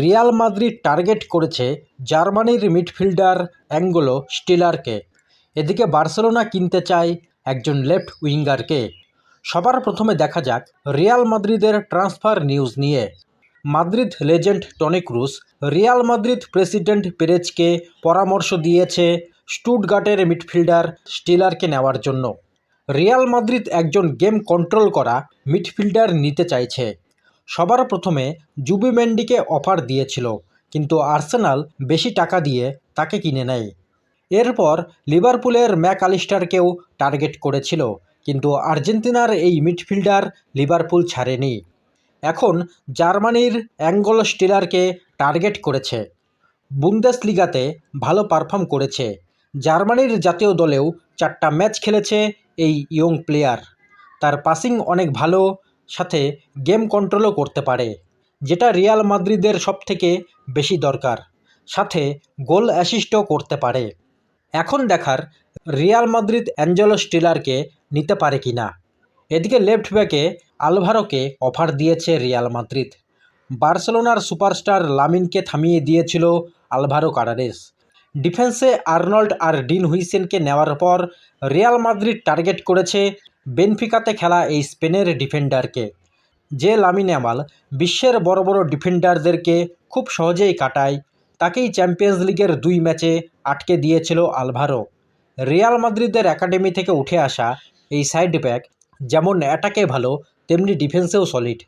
Real Madrid target করেছে জার্মানির midfielder Angola স্টিলারকে। এদিকে বার্সেলোনা কিনতে চায় একজন লেফট উইঙ্গারকে। সবার প্রথমে দেখা যাক রিয়াল মাদ্রিদের ট্রান্সফার নিউজ নিয়ে। Madrid legend Toni Kroos Real Madrid president পেরেজকে পরামর্শ দিয়েছে স্টুটগার্টের মিডফিল্ডার স্টিলারকে নেওয়ার জন্য। রিয়াল মাদ্রিদ একজন গেম কন্ট্রোল করা মিডফিল্ডার নিতে চাইছে। সবার প্রথমে জুবি মেন্ডিকে অফার দিয়েছিল, কিন্তু আর্সেনাল বেশি টাকা দিয়ে তাকে কিনে নেয়। এরপর লিভারপুলের ম্যাক আলিস্টারকেও টার্গেট করেছিল, কিন্তু আর্জেন্টিনার এই মিডফিল্ডার লিভারপুল ছাড়েনি। এখন জার্মানির অ্যাঙ্গল স্টিলারকে টার্গেট করেছে। বুন্দেস লিগাতে ভালো পারফর্ম করেছে। জার্মানির জাতীয় দলেও চারটা ম্যাচ খেলেছে এই ইয়ং প্লেয়ার। তার পাসিং অনেক ভালো সাথে গেম কন্ট্রোলও করতে পারে, যেটা রিয়াল মাদ্রিদের সবথেকে বেশি দরকার। সাথে গোল অ্যাসিস্টও করতে পারে। এখন দেখার রিয়াল মাদ্রিদ অ্যাঞ্জেলো স্টিলারকে নিতে পারে কি না। এদিকে লেফট ব্যাকে আলভারোকে অফার দিয়েছে রিয়াল মাদ্রিদ। বার্সেলোনার সুপারস্টার লামিনকে থামিয়ে দিয়েছিল আলভারো কারারেস। ডিফেন্সে আর্নল্ড আর ডিন হুইসেনকে নেওয়ার পর রিয়াল মাদ্রিদ টার্গেট করেছে বেনফিকাতে খেলা এই স্পেনের ডিফেন্ডারকে। যে লামিন ইয়ামাল বিশ্বের বড় বড় ডিফেন্ডারদেরকে খুব সহজেই কাটায়, তাকেই চ্যাম্পিয়ন্স লিগের দুই ম্যাচে আটকে দিয়েছিল আলভারো। রিয়াল মাদ্রিদের একাডেমি থেকে উঠে আসা এই সাইড ব্যাক যেমন অ্যাটাকে ভালো, তেমনি ডিফেন্সেও সলিড।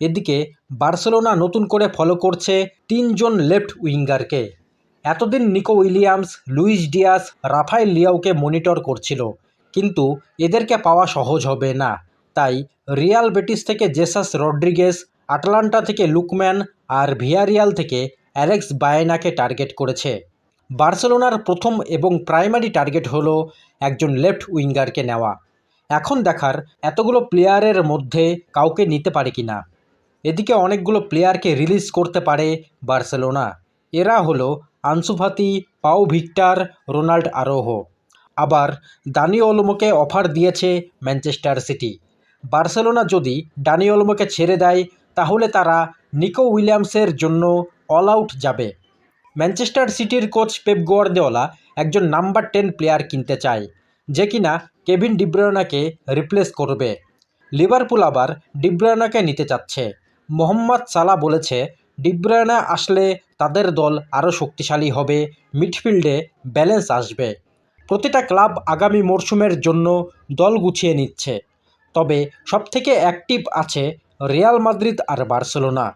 এদিকে বার্সেলোনা নতুন করে ফলো করছে তিনজন লেফট উইঙ্গারকে। এতদিন Nico Williams, Luis Diaz, Rafael লিয়াওকে monitor করছিল, কিন্তু এদেরকে পাওয়া সহজ হবে না। তাই রিয়াল বেটিস থেকে জেসাস রড্রিগেস আটলান্টা থেকে লুকম্যান আর ভিয়ারিয়াল থেকে অ্যালেক্স বায়নাকে টার্গেট করেছে। বার্সেলোনার প্রথম এবং প্রাইমারি টার্গেট হলো একজন লেফট উইঙ্গারকে নেওয়া। এখন দেখার এতগুলো প্লেয়ারের মধ্যে কাউকে নিতে পারে কি না এদিকে অনেকগুলো প্লেয়ারকে রিলিজ করতে পারে বার্সেলোনা। এরা হলো আনসুফাতি, পাও ভিক্টার, রোনাল্ড আরোহো। আবার দানি ওলমোকে অফার দিয়েছে ম্যানচেস্টার সিটি। বার্সেলোনা যদি ডানি ওলমোকে ছেড়ে দেয়, তাহলে তারা নিকো উইলিয়ামসের জন্য অল আউট যাবে। ম্যানচেস্টার সিটির কোচ পেপ গোয়ার্দেওয়ালা একজন নাম্বার টেন প্লেয়ার কিনতে চায়, যে কিনা কেভিন ডিব্রয়নাকে রিপ্লেস করবে। লিভারপুল আবার ডিব্রয়নাকে নিতে চাচ্ছে। মোহাম্মদ সালা বলেছে ডিব্রয়না আসলে তাদের দল আরও শক্তিশালী হবে, মিডফিল্ডে ব্যালেন্স আসবে। প্রতিটা ক্লাব আগামী মরশুমের জন্য দল গুছিয়ে নিচ্ছে। তবে সবথেকে অ্যাক্টিভ আছে রিয়াল মাদ্রিদ আর বার্সেলোনা।